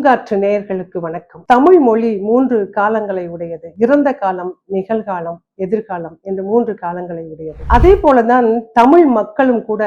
பூங்காற்று நேயர்களுக்கு வணக்கம். தமிழ் மொழி மூன்று காலங்களை உடையது. இறந்த காலம் நிகழ்காலம் எதிர்காலம் என்ற மூன்று காலங்களை உடையது. அதே போலதான் தமிழ் மக்களும் கூட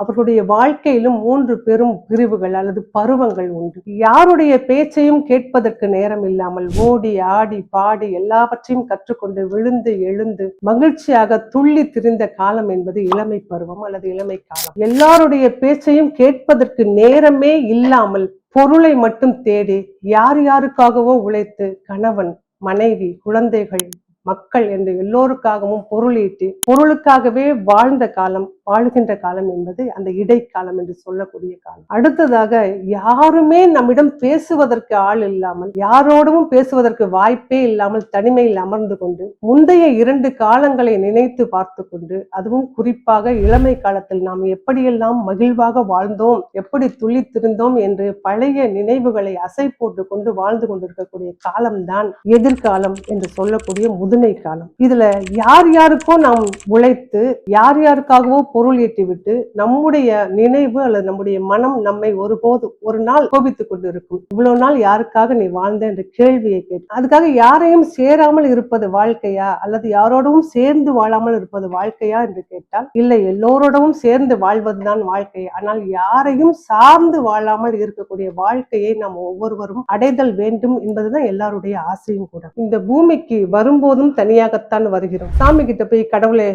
அவர்களுடைய வாழ்க்கையிலும் மூன்று பெரும் பிரிவுகள் அல்லது பருவங்கள் உண்டு. யாருடைய பேச்சையும் கேட்பதற்கு நேரம் இல்லாமல் ஓடி ஆடி பாடி எல்லாவற்றையும் கற்றுக்கொண்டு விழுந்து எழுந்து மகிழ்ச்சியாக துள்ளி திரிந்த காலம் என்பது இளமை பருவம் அல்லது இளமை காலம். எல்லாருடைய பேச்சையும் கேட்பதற்கு நேரமே இல்லாமல் பொருளை மட்டும் தேடி யார் யாருக்காகவோ உழைத்து கணவன் மனைவி குழந்தைகள் மக்கள் என்று எல்லோருக்காகவும் பொருள் ஈட்டி பொருளுக்காகவே வாழ்ந்த காலம் வாழ்கின்ற காலம் என்பது அந்த இடைக்காலம் என்று சொல்லக்கூடிய காலம். அடுத்ததாக யாருமே நம்மிடம் பேசுவதற்கு ஆள் இல்லாமல் யாரோடவும் பேசுவதற்கு வாய்ப்பே இல்லாமல் தனிமையில் அமர்ந்து கொண்டு முந்தைய இரண்டு காலங்களை நினைத்து பார்த்து கொண்டு அதுவும் குறிப்பாக இளமை காலத்தில் நாம் எப்படியெல்லாம் மகிழ்வாக வாழ்ந்தோம் எப்படி துளித்திருந்தோம் என்று பழைய நினைவுகளை அசை போட்டு கொண்டு வாழ்ந்து கொண்டிருக்கக்கூடிய காலம்தான் எதிர்காலம் என்று சொல்லக்கூடிய முதுமை காலம். இதுல யார் யாருக்கோ நாம் உழைத்து யார் யாருக்காகவோ பொருள் ஈட்டிவிட்டு நம்முடைய நினைவு அல்லது நம்முடைய மனம் நம்மை ஒருபோது ஒரு நாள் கோபித்துக் கொண்டு இருக்கும் இவ்வளவு நாள் யாருக்காக நீ வாழ்ந்த என்ற கேள்வியை கேட்டு அதுக்காக யாரையும் சேராமல் இருப்பது வாழ்க்கையா? அல்லது யாரோடவும் சேர்ந்து வாழாமல் இருப்பது வாழ்க்கையா என்று கேட்டால் இல்லை எல்லோரோடவும் சேர்ந்து வாழ்வதுதான் வாழ்க்கை. ஆனால் யாரையும் சார்ந்து வாழாமல் இருக்கக்கூடிய வாழ்க்கையை நாம் ஒவ்வொருவரும் அடைதல் வேண்டும் என்பதுதான் எல்லாருடைய ஆசையும் கூட. இந்த பூமிக்கு வரும்போது எப்போதும் தனியாகத்தான் வருகிறோம். சாமி கிட்ட போய் கடவுளே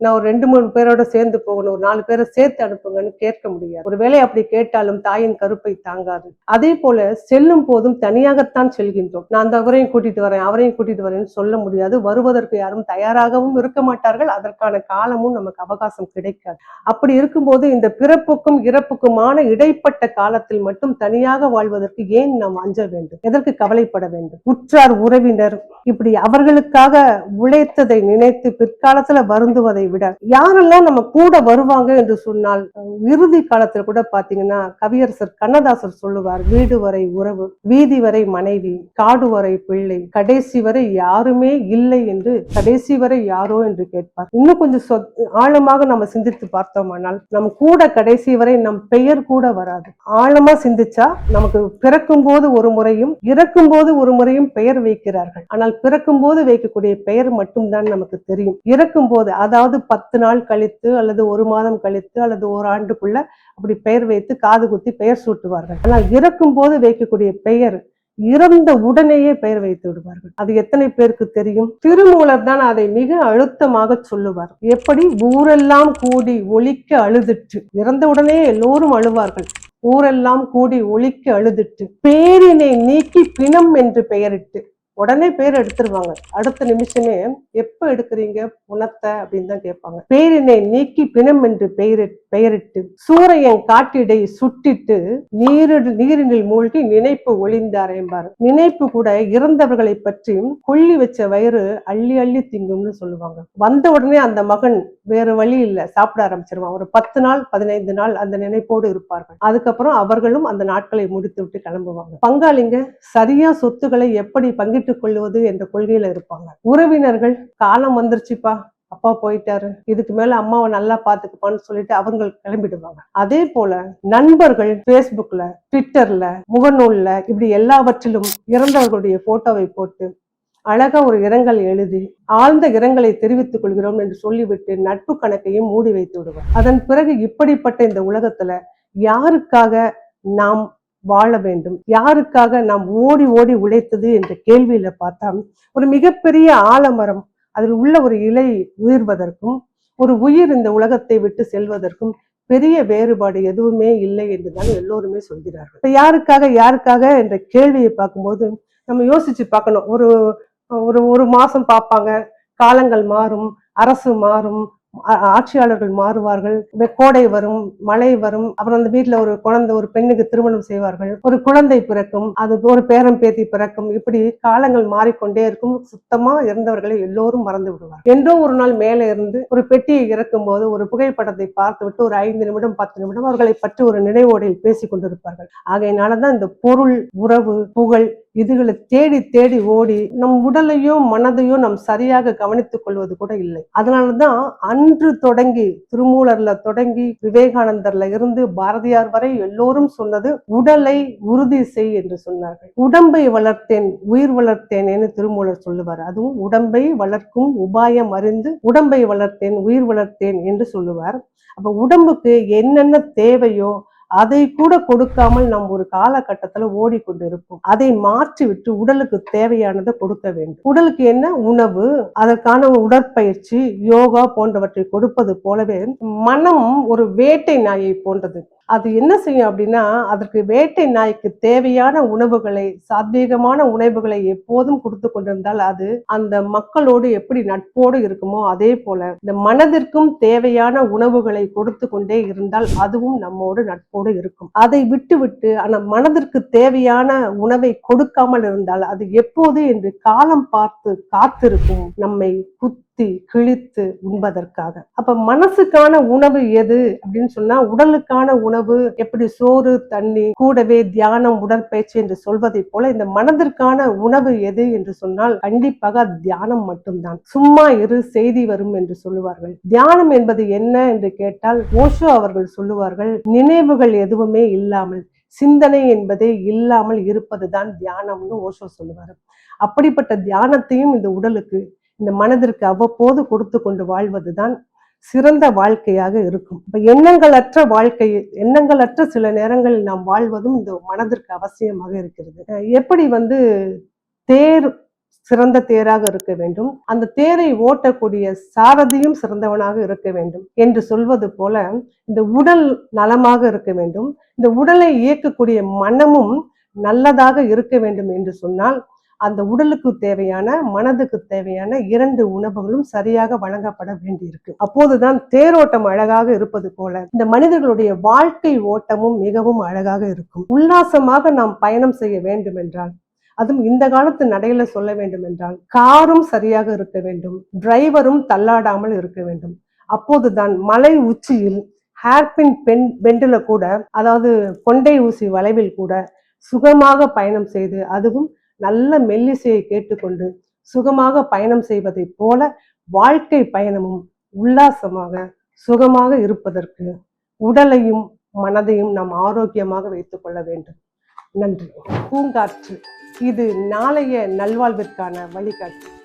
நான் ஒரு ரெண்டு மூணு பேரோட சேர்ந்து போகணும். ஒரு நாலு பேரை சேர்த்து அனுப்புங்கன்னு கேட்க முடியாது. ஒருவேளை அப்படி கேட்டாலும் தாயின் கருப்பை தாங்காது. அதே போல செல்லும் போதும் தனியாகத்தான் செல்கின்றோம். நான் அந்த அவரையும் கூட்டிட்டு வரேன் அவரையும் கூட்டிட்டு வரேன்னு சொல்ல முடியாது. வருவதற்கு யாரும் தயாராகவும் இருக்க மாட்டார்கள். அதற்கான காலமும் நமக்கு அவகாசம் கிடைக்காது. அப்படி இருக்கும்போது இந்த பிறப்புக்கும் இறப்புக்குமான இடைப்பட்ட காலத்தில் மட்டும் தனியாக வாழ்வதற்கு ஏன் நாம் அஞ்ச வேண்டும்? எதற்கு கவலைப்பட வேண்டும்? உற்றார் உறவினர் இப்படி அவர்களுக்காக உழைத்ததை நினைத்து பிற்காலத்துல வருந்துவதை விட யாரெல்லாம் நம்ம கூட வருவாங்க என்று சொன்னால் இறுதி காலத்துல கூட பாத்தீங்கன்னா கவியரசர் கண்ணதாசர் சொல்லுவார் வீடு வரை உறவு வீதி வரை மனைவி காடு வரை பிள்ளை கடைசி வரை யாருமே இல்லை என்று கடைசி வரை யாரோ என்று கேட்பார். இன்னும் கொஞ்சம் ஆழமாக நம்ம சிந்தித்து பார்த்தோமானால் நம் கூட கடைசி வரை நம் பெயர் கூட வராது. ஆழமா சிந்திச்சா நமக்கு பிறக்கும் போது ஒரு முறையும் இறக்கும் போது ஒரு முறையும் பெயர் வைக்கிறார்கள். ஆனால் பிறக்கும் போது வைக்கக்கூடிய பெயர் மட்டும்தான் நமக்கு தெரியும். இறக்கும் போது அதாவது பத்து நாள் கழித்து அல்லது ஒரு மாதம் கழித்து அல்லது ஒரு ஆண்டுக்குள்ள அப்படி பெயர் வைத்து காது குத்தி பெயர் சூட்டுவார்கள். ஆனால் இறக்கும் போது வைக்கக்கூடிய பெயர் இறந்த உடனேயே பெயர் வைத்து விடுவார்கள். அது எத்தனை பேருக்கு தெரியும்? திருமூலர் தான் அதை மிக அழுத்தமாக சொல்லுவார். எப்படி? ஊரெல்லாம் கூடி ஒழிக்க அழுதுட்டு. இறந்த உடனே எல்லோரும் அழுவார்கள். ஊரெல்லாம் கூடி ஒழிக்க அழுதுட்டு. பேரினை நீக்கி பிணம் என்று பெயரிட்டு. உடனே பேர் எடுத்துருவாங்க. அடுத்த நிமிஷமே எப்ப எடுக்கிறீங்க? புனத்தை? அப்படின்னு தான் கேட்பாங்க. பேரினை நீக்கி பிணம் என்று பெயரிட்டு பெயரிட்டு சூரியன் காட்டிடை சுட்டிட்டு நீரு நீரினில் மூழ்கி நினைப்பு ஒளிந்தார் என்பார். நினைப்பு கூட இறந்தவர்களை பற்றி கொள்ளி வச்ச வயிறு அள்ளி அள்ளி திங்கும்னு சொல்லுவாங்க. வந்த உடனே அந்த மகன் வேற வழி இல்ல சாப்பிட ஆரம்பிச்சிருவான். ஒரு பத்து நாள் பதினைந்து நாள் அந்த நினைப்போடு இருப்பார்கள். அதுக்கப்புறம் அவர்களும் அந்த நாட்களை முடித்து விட்டு கிளம்புவாங்க. பங்காளிங்க சரியா சொத்துக்களை எப்படி பங்கிட்டுக் கொள்வது என்ற கொள்கையில இருப்பாங்க. உறவினர்கள் காலம் வந்துருச்சுப்பா அப்பா போயிட்டாரு இதுக்கு மேல அம்மாவை நல்லா பாத்துக்குப்பான்னு சொல்லிட்டு அவங்க கிளம்பிடுவாங்க. அதே போல நண்பர்கள் பேஸ்புக்ல ட்விட்டர்ல முகநூல்ல இப்படி எல்லாவற்றிலும் இறந்தவர்களுடைய போட்டோவை போட்டு அழகா ஒரு இரங்கல் எழுதி ஆழ்ந்த இரங்கலை தெரிவித்துக் கொள்கிறோம் என்று சொல்லிவிட்டு நட்பு கணக்கையும் மூடி வைத்து விடுவோம் அதன் பிறகு இப்படிப்பட்ட இந்த உலகத்துல யாருக்காக நாம் வாழ வேண்டும்? யாருக்காக நாம் ஓடி ஓடி உழைத்தது என்ற கேள்வியில பார்த்தா ஒரு மிகப்பெரிய ஆலமரம் அதில் உள்ள ஒரு இலை உயிர்வதற்கும் ஒரு உயிர் இந்த உலகத்தை விட்டு செல்வதற்கும் பெரிய வேறுபாடு எதுவுமே இல்லை என்றுதான் எல்லோருமே சொல்கிறார்கள். இப்போ யாருக்காக யாருக்காக என்ற கேள்வியை பார்க்கும்போது நம்ம யோசிச்சு பார்க்கணும். ஒரு ஒரு ஒரு மாசம் பார்ப்பாங்க காலங்கள் மாறும் அரசு மாறும் ஆட்சியாளர்கள் மாறுவார்கள். கோடை வரும் மழை வரும். அப்புறம் அந்த வீட்டுல ஒரு குழந்தை ஒரு பெண்ணுக்கு திருமணம் செய்வார்கள். ஒரு குழந்தை பிறக்கும் அது ஒரு பேரம் பேத்தி பிறக்கும். இப்படி காலங்கள் மாறிக்கொண்டே இருக்கும். சுத்தமா இறந்தவர்களை எல்லோரும் மறந்து விடுவார் என்றோ ஒரு நாள் மேலே இருந்து ஒரு பெட்டியை இறக்கும் போது ஒரு புகைப்படத்தை பார்த்து விட்டு ஒரு ஐந்து நிமிடம் பத்து நிமிடம் அவர்களை பற்றி ஒரு நினைவோடையில் பேசிக் கொண்டிருப்பார்கள். ஆகையினாலதான் இந்த பொருள் உறவு புகழ் இதுகளை தேடி தேடி ஓடி நம் உடலையோ மனதையோ நாம் சரியாக கவனித்துக் கொள்வது கூட இல்லை. அதனாலதான் அன்று தொடங்கி திருமூலர்ல தொடங்கி விவேகானந்தர்ல இருந்து பாரதியார் வரை எல்லோரும் சொன்னது உடலை உறுதி செய் என்று சொன்னார்கள். உடம்பை வளர்த்தேன் உயிர் வளர்த்தேன் என்று திருமூலர் சொல்லுவார். அதுவும் உடம்பை வளர்க்கும் உபாயம் அறிந்து உடம்பை வளர்த்தேன் உயிர் வளர்த்தேன் என்று சொல்லுவார். அப்ப உடம்புக்கு என்னென்ன தேவையோ அதை கூட கொடுக்காமல் நம் ஒரு காலகட்டத்துல ஓடிக்கொண்டு இருப்போம் அதை மாற்றி விட்டு உடலுக்கு தேவையானதை கொடுக்க வேண்டும். உடலுக்கு என்ன? உணவு அதற்கான உடற்பயிற்சி யோகா போன்றவற்றை கொடுப்பது போலவே மனம் ஒரு வேட்டை நாயை போன்றது. அது என்ன செய்யும் அப்படின்னா அதற்கு வேட்டை நாய்க்கு தேவையான உணவுகளை சாத்வீகமான உணவுகளை எப்போதும் கொடுத்து கொண்டிருந்தால் அது அந்த மக்களோடு எப்படி நட்போடு இருக்குமோ அதே போல இந்த மனதிற்கும் தேவையான உணவுகளை கொடுத்து கொண்டே இருந்தால் அதுவும் நம்மோடு கூட இருக்கும். அதை விட்டுவிட்டு ஆனால் மனதிற்கு தேவையான உணவை கொடுக்காமல் இருந்தால் அது எப்போது என்று காலம் பார்த்து காத்திருக்கும் நம்மை குத்து கிழித்து உண்பதற்காக. அப்ப மனசுக்கான உணவு எது அப்படின்னு சொன்னா உடலுக்கான உணவு எப்படி சோறு தண்ணி கூடவே தியானம் உடற்பயிற்சி என்று சொல்வதை போல இந்த மனதிற்கான உணவு எது என்று சொன்னால் கண்டிப்பாக அது தியானம் மட்டும்தான். சும்மா இரு செய்தி வரும் என்று சொல்லுவார்கள். தியானம் என்பது என்ன என்று கேட்டால் ஓஷோ அவர்கள் சொல்லுவார்கள் நினைவுகள் எதுவுமே இல்லாமல் சிந்தனை என்பதே இல்லாமல் இருப்பதுதான் தியானம்னு ஓஷோ சொல்லுவார். அப்படிப்பட்ட தியானத்தையும் இந்த உடலுக்கு இந்த மனதிற்கு அவ்வப்போது கொடுத்து கொண்டு வாழ்வதுதான் சிறந்த வாழ்க்கையாக இருக்கும். இப்ப எண்ணங்களற்ற வாழ்க்கை எண்ணங்களற்ற சில நேரங்களில் நாம் வாழ்வதும் இந்த மனதிற்கு அவசியமாக இருக்கிறது. எப்படி வந்து தேர் சிறந்த தேராக இருக்க வேண்டும்? அந்த தேரை ஓட்டக்கூடிய சாரதியும் சிறந்தவனாக இருக்க வேண்டும் என்று சொல்வது போல இந்த உடல் நலமாக இருக்க வேண்டும். இந்த உடலை இயக்கக்கூடிய மனமும் நல்லதாக இருக்க வேண்டும் என்று சொன்னால் அந்த உடலுக்கு தேவையான மனதுக்கு தேவையான இரண்டு உணவுகளும் சரியாக வழங்கப்பட வேண்டியிருக்கு. அப்போதுதான் தேரோட்டம் அழகாக இருப்பது போல இந்த மனிதர்களுடைய வாழ்க்கை ஓட்டமும் மிகவும் அழகாக இருக்கும். உல்லாசமாக நாம் பயணம் செய்ய வேண்டும் என்றால் அதுவும் இந்த காலத்து நடையில சொல்ல வேண்டும் என்றால் காரும் சரியாக இருக்க வேண்டும் டிரைவரும் தள்ளாடாமல் இருக்க வேண்டும். அப்போதுதான் மலை உச்சியில் ஹேர்பின் பெண் பெண்டில் கூட அதாவது கொண்டை ஊசி வளைவில் கூட சுகமாக பயணம் செய்து அதுவும் நல்ல மெல்லிசையை கேட்டுக்கொண்டு சுகமாக பயணம் செய்வதைப் போல வாழ்க்கை பயணமும் உல்லாசமாக சுகமாக இருப்பதற்கு உடலையும் மனதையும் நாம் ஆரோக்கியமாக வைத்துக் கொள்ள வேண்டும். நன்றி. பூங்காற்று. இது நாளைய நல்வாழ்விற்கான வழிகாட்டு.